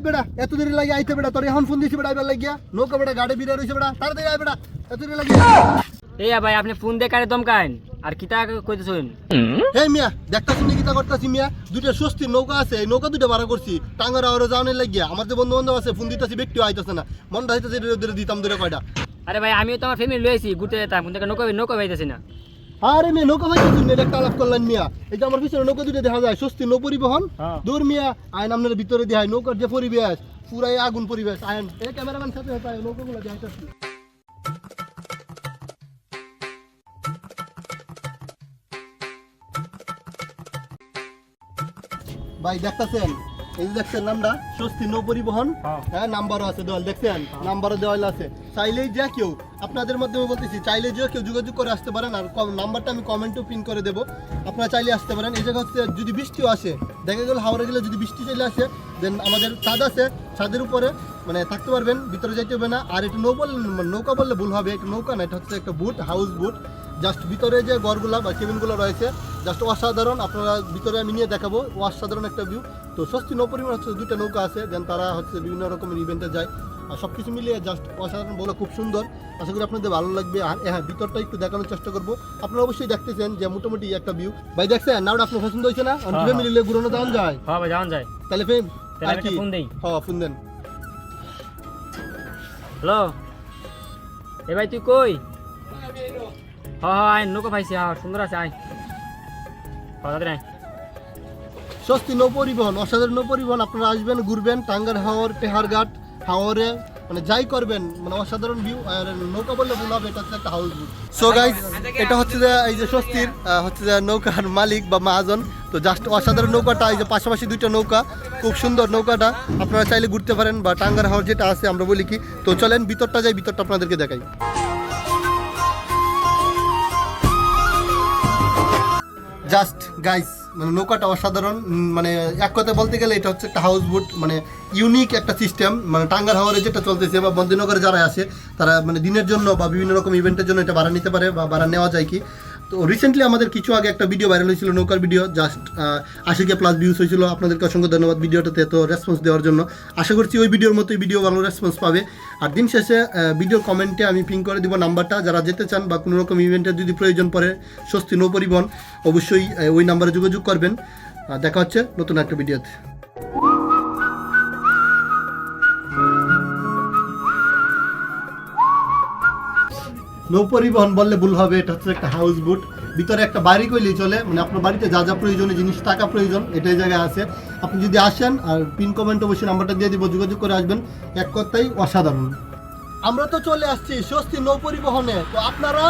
আইত বেড়া এত দেরি লাগে আইতে বেড়া তোর এখন ফোন দিছি বেড়া লাগিয়া। নৌকা বেড়া গাড়ি বিড়া রইছে বেড়া তাড়াতাড়ি আই বেড়া এত দেরি লাগে এই ভাই আপনি ফোন কারে দমকাইন? আর কিতা কইতেছেন? হে মিয়া দেখতাছি নি কিতা করতাছি মিয়া? দুইটা স্বস্তি নৌকা আছে এই নৌকা দুইটা ভাড়া করছি। টাঙ্গার আওয়ারে যাওয়ানোর লাগিয়া। আমার যে বন্ধু বান্ধব আছে ফোন দিতাছি ব্যক্তিও আইতাছে না। মনটা হইতাছে দিতাম ধরে কয়টা। আরে ভাই আমিও তো আমার ফ্যামিলি লয়েছি ঘুরতে যেতাম। কিন্তু নৌকা নৌকা পাইতেছি না। আরে মেয়ে নৌকা পাইতেছি না এটা আলাপ করলেন মিয়া। এই যে আমার পিছনে নৌকা দুটো দেখা যায় স্বস্তি নৌ পরিবহন হ্যাঁ। দূর মিয়া আইন আপনার ভিতরে দেখায় নৌকার যে পরিবেশ পুরাই আগুন পরিবেশ। আইন এই ক্যামেরাম্যান সাথে সাথে নৌকাগুলো দেখাইতেছি। ভাই দেখতেছেন? এই যে দেখছেন নামটা? স্বস্তি নৌ পরিবহন। হ্যাঁ। হ্যাঁ নাম্বারও আছে দেওয়াল দেখছেন? নাম্বারও দেওয়াল আছে। চাইলেই যে কেউ আপনাদের মাধ্যমে বলতেছি, চাইলে যে কেউ যোগাযোগ করে আসতে পারেন আর নাম্বারটা আমি কমেন্টও পিন করে দেবো। আপনারা চাইলে আসতে পারেন। এই জায়গা হচ্ছে যদি বৃষ্টিও আসে, দেখা গেল হাওড়া গেলে যদি বৃষ্টি চলে আসে দেন আমাদের ছাদ আছে, ছাদের উপরে মানে থাকতে পারবেন, ভিতরে যেতে হবে না। আর এটা নৌ বললে নৌকা বললে ভুল হবে। এটা নৌকা না, এটা হচ্ছে একটা বুট হাউস বুট জাস্ট ভিতরে যে ঘরগুলা বা কেবিনগুলো রয়েছে জাস্ট অসাধারণ। আপনারা ভিতরে আমি নিয়ে দেখাবো। অসাধারণ একটা ভিউ তো স্বস্তি নৌপরিমাণ হচ্ছে দুইটা নৌকা আছে দেন তারা হচ্ছে বিভিন্ন রকমের ইভেন্টে যায়। সব কিছু মিলিয়ে জাস্ট অসাধারণ বলে খুব সুন্দর। আশা করি আপনাদের ভালো লাগবে। আর হ্যাঁ ভিতরটা একটু দেখানোর চেষ্টা করব। আপনারা অবশ্যই দেখতেছেন যে মোটামুটি একটা ভিউ ভাই দেখছেন? নাওটা আপনার পছন্দ হয়েছে না? হ্যাঁ, ফ্যামিলি মিলিয়ে ঘুরানো দাম যায়? হ্যাঁ ভাই যাওয়ান যায়। তাহলে ফেম আর কি? ফোন দেই। হ্যাঁ ফোন দেন। হ্যালো? এ ভাই তুই কই? হ্যাঁ হ্যাঁ আয় নৌকা পাইছি। হ্যাঁ সুন্দর আছে আয়। হ্যাঁ নৌ পরিবহন অসাধারণ নৌ পরিবহন আপনারা আসবেন ঘুরবেন টাঙ্গার হাওর পেহারঘাট। হাওরে মানে যাই করবেন মানে অসাধারণ ভিউ আর নৌকা বললে ভুল হবে, এটা একটা হাউস বোট সো গাইস এটা হচ্ছে যে এই যে স্বস্তির হচ্ছে যে নৌকার মালিক বা মহাজন, তো জাস্ট অসাধারণ নৌকাটা, এই যে পাশাপাশি দুইটা নৌকা, খুব সুন্দর নৌকাটা, আপনারা চাইলে ঘুরতে পারেন বা টাঙ্গার হাওর যেটা আছে আমরা বলি কি, তো চলেন ভিতরটা যাই, ভিতরটা আপনাদেরকে দেখাই। জাস্ট গাইস মানে নৌকাটা অসাধারণ মানে এক কথা বলতে গেলে এটা হচ্ছে একটা হাউস বোট মানে ইউনিক একটা সিস্টেম মানে টাঙ্গার হাওয়ারে যেটা চলতেছে বা বন্দীনগরে যারা আছে, তারা মানে দিনের জন্য বা বিভিন্ন রকম ইভেন্টের জন্য এটা ভাড়া নিতে পারে বা ভাড়া নেওয়া যায় কি। তো রিসেন্টলি আমাদের কিছু আগে একটা ভিডিও ভাইরাল হয়েছিল, নৌকার ভিডিও জাস্ট আশি কে প্লাস ভিউস হয়েছিল। আপনাদেরকে অসংখ্য ধন্যবাদ ভিডিওটাতে এত রেসপন্স দেওয়ার জন্য। আশা করছি ওই ভিডিওর মতোই ভিডিও ভালো রেসপন্স পাবে। আর দিন শেষে ভিডিওর কমেন্টে আমি পিন করে দিব নাম্বারটা যারা যেতে চান বা কোনো রকম ইভেন্টের যদি প্রয়োজন পড়ে, স্বস্তি নৌ পরিবহন অবশ্যই ওই নাম্বারে যোগাযোগ করবেন। দেখা হচ্ছে নতুন একটা ভিডিওতে নৌ পরিবহন বললে ভুল হবে, এটা হচ্ছে একটা হাউস বোট ভিতরে একটা বাড়ি কইলেই চলে মানে আপনার বাড়িতে যা যা প্রয়োজনীয় জিনিস, টাকা প্রয়োজন, এটাই জায়গায় আছে। আপনি যদি আসেন, আর পিন কমেন্ট অবশ্যই নাম্বারটা দিয়ে দিব, যোগাযোগ করে আসবেন। এক কথাই অসাধারণ। আমরা তো চলে আসছি স্বস্তি নৌ পরিবহনে তো আপনারা?